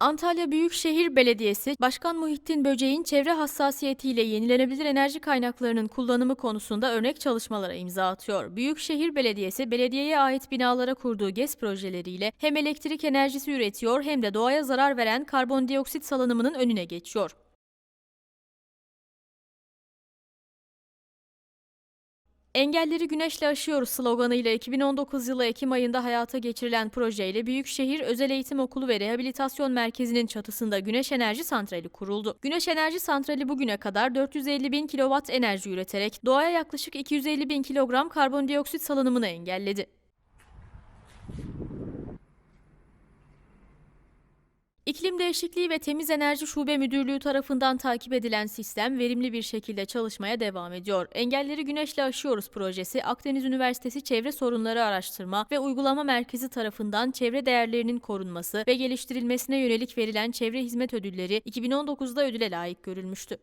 Antalya Büyükşehir Belediyesi, Başkan Muhittin Böceğin çevre hassasiyetiyle yenilenebilir enerji kaynaklarının kullanımı konusunda örnek çalışmalara imza atıyor. Büyükşehir Belediyesi, belediyeye ait binalara kurduğu GES projeleriyle hem elektrik enerjisi üretiyor hem de doğaya zarar veren karbondioksit salınımının önüne geçiyor. Engelleri güneşle aşıyoruz sloganıyla 2019 yılı Ekim ayında hayata geçirilen projeyle Büyükşehir Özel Eğitim Okulu ve Rehabilitasyon Merkezi'nin çatısında güneş enerji santrali kuruldu. Güneş enerji santrali bugüne kadar 450 bin kilowatt enerji üreterek doğaya yaklaşık 250 bin kilogram karbondioksit salınımını engelledi. İklim Değişikliği ve Temiz Enerji Şube Müdürlüğü tarafından takip edilen sistem verimli bir şekilde çalışmaya devam ediyor. Engelleri Güneşle Aşıyoruz projesi Akdeniz Üniversitesi Çevre Sorunları Araştırma ve Uygulama Merkezi tarafından çevre değerlerinin korunması ve geliştirilmesine yönelik verilen çevre hizmet ödülleri 2019'da ödüle layık görülmüştü.